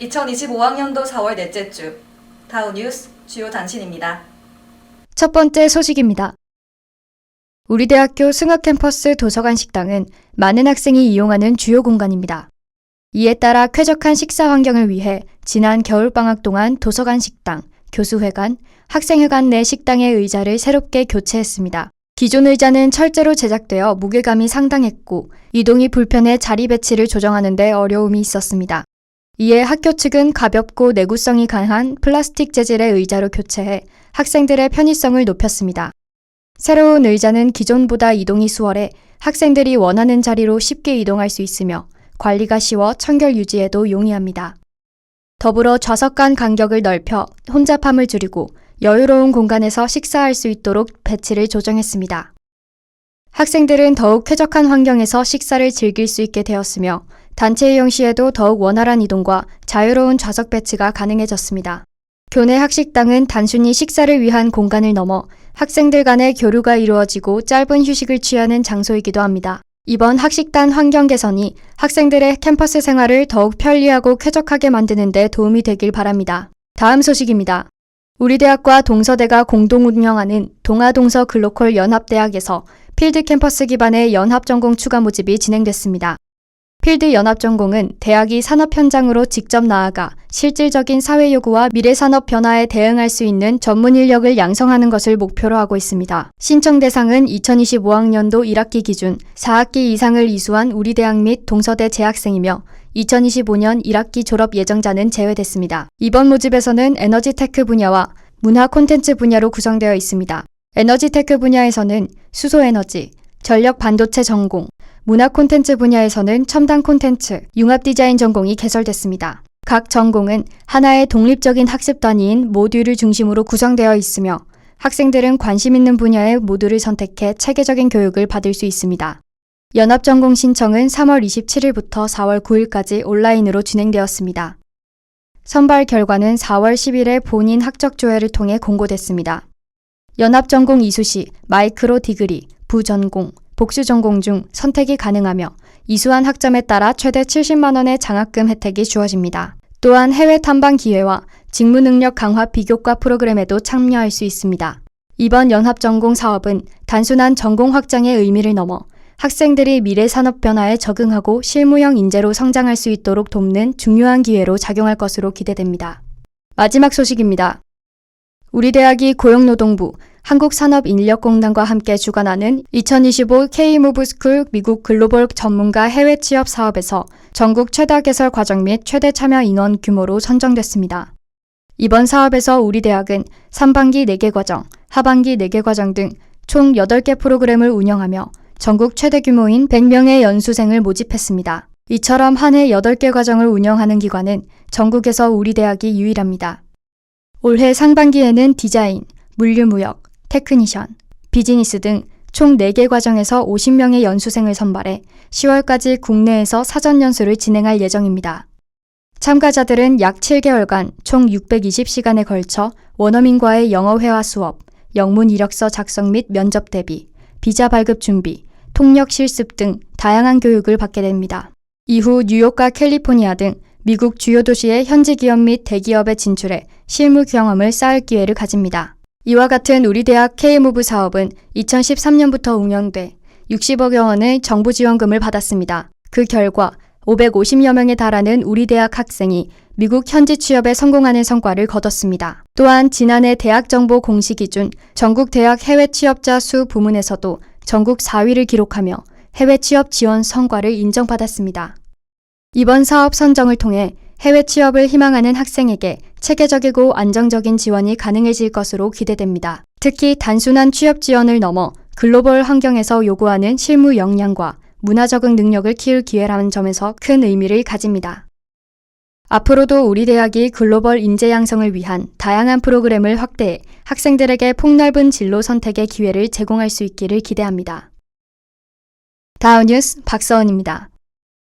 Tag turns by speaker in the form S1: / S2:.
S1: 2025학년도 4월 넷째 주 다우 뉴스 주요 단신입니다.
S2: 첫 번째 소식입니다. 우리 대학교 승학 캠퍼스 도서관 식당은 많은 학생이 이용하는 주요 공간입니다. 이에 따라 쾌적한 식사 환경을 위해 지난 겨울방학 동안 도서관 식당, 교수회관, 학생회관 내 식당의 의자를 새롭게 교체했습니다. 기존 의자는 철제로 제작되어 무게감이 상당했고 이동이 불편해 자리 배치를 조정하는 데 어려움이 있었습니다. 이에 학교 측은 가볍고 내구성이 강한 플라스틱 재질의 의자로 교체해 학생들의 편의성을 높였습니다. 새로운 의자는 기존보다 이동이 수월해 학생들이 원하는 자리로 쉽게 이동할 수 있으며 관리가 쉬워 청결 유지에도 용이합니다. 더불어 좌석 간 간격을 넓혀 혼잡함을 줄이고 여유로운 공간에서 식사할 수 있도록 배치를 조정했습니다. 학생들은 더욱 쾌적한 환경에서 식사를 즐길 수 있게 되었으며 단체 이용 시에도 더욱 원활한 이동과 자유로운 좌석 배치가 가능해졌습니다. 교내 학식당은 단순히 식사를 위한 공간을 넘어 학생들 간의 교류가 이루어지고 짧은 휴식을 취하는 장소이기도 합니다. 이번 학식단 환경 개선이 학생들의 캠퍼스 생활을 더욱 편리하고 쾌적하게 만드는 데 도움이 되길 바랍니다. 다음 소식입니다. 우리 대학과 동서대가 공동 운영하는 동아동서 글로컬 연합대학에서 필드 캠퍼스 기반의 연합 전공 추가 모집이 진행됐습니다. 필드 연합 전공은 대학이 산업 현장으로 직접 나아가 실질적인 사회 요구와 미래 산업 변화에 대응할 수 있는 전문 인력을 양성하는 것을 목표로 하고 있습니다. 신청 대상은 2025학년도 1학기 기준 4학기 이상을 이수한 우리 대학 및 동서대 재학생이며 2025년 1학기 졸업 예정자는 제외됐습니다. 이번 모집에서는 에너지 테크 분야와 문화 콘텐츠 분야로 구성되어 있습니다. 에너지 테크 분야에서는 수소 에너지, 전력 반도체 전공, 문화 콘텐츠 분야에서는 첨단 콘텐츠, 융합 디자인 전공이 개설됐습니다. 각 전공은 하나의 독립적인 학습 단위인 모듈을 중심으로 구성되어 있으며 학생들은 관심 있는 분야의 모듈을 선택해 체계적인 교육을 받을 수 있습니다. 연합 전공 신청은 3월 27일부터 4월 9일까지 온라인으로 진행되었습니다. 선발 결과는 4월 10일에 본인 학적 조회를 통해 공고됐습니다. 연합 전공 이수 시 마이크로 디그리, 부전공, 복수 전공 중 선택이 가능하며 이수한 학점에 따라 최대 70만 원의 장학금 혜택이 주어집니다. 또한 해외 탐방 기회와 직무 능력 강화 비교과 프로그램에도 참여할 수 있습니다. 이번 연합 전공 사업은 단순한 전공 확장의 의미를 넘어 학생들이 미래 산업 변화에 적응하고 실무형 인재로 성장할 수 있도록 돕는 중요한 기회로 작용할 것으로 기대됩니다. 마지막 소식입니다. 우리 대학이 고용노동부, 한국산업인력공단과 함께 주관하는 2025 K-무브스쿨 미국 글로벌 전문가 해외 취업 사업에서 전국 최다 개설 과정 및 최대 참여 인원 규모로 선정됐습니다. 이번 사업에서 우리 대학은 3반기 4개 과정, 하반기 4개 과정 등 총 8개 프로그램을 운영하며 전국 최대 규모인 100명의 연수생을 모집했습니다. 이처럼 한 해 8개 과정을 운영하는 기관은 전국에서 우리 대학이 유일합니다. 올해 상반기에는 디자인, 물류무역, 테크니션, 비즈니스 등 총 4개 과정에서 50명의 연수생을 선발해 10월까지 국내에서 사전 연수를 진행할 예정입니다. 참가자들은 약 7개월간 총 620시간에 걸쳐 원어민과의 영어 회화 수업, 영문 이력서 작성 및 면접 대비, 비자 발급 준비, 통역 실습 등 다양한 교육을 받게 됩니다. 이후 뉴욕과 캘리포니아 등 미국 주요 도시의 현지 기업 및 대기업에 진출해 실무 경험을 쌓을 기회를 가집니다. 이와 같은 우리 대학 K무브 사업은 2013년부터 운영돼 60억여 원의 정부 지원금을 받았습니다. 그 결과 550여 명에 달하는 우리 대학 학생이 미국 현지 취업에 성공하는 성과를 거뒀습니다. 또한 지난해 대학 정보 공시 기준 전국 대학 해외 취업자 수 부문에서도 전국 4위를 기록하며 해외 취업 지원 성과를 인정받았습니다. 이번 사업 선정을 통해 해외 취업을 희망하는 학생에게 체계적이고 안정적인 지원이 가능해질 것으로 기대됩니다. 특히 단순한 취업 지원을 넘어 글로벌 환경에서 요구하는 실무 역량과 문화 적응 능력을 키울 기회라는 점에서 큰 의미를 가집니다. 앞으로도 우리 대학이 글로벌 인재 양성을 위한 다양한 프로그램을 확대해 학생들에게 폭넓은 진로 선택의 기회를 제공할 수 있기를 기대합니다. 다음 뉴스 박서은입니다.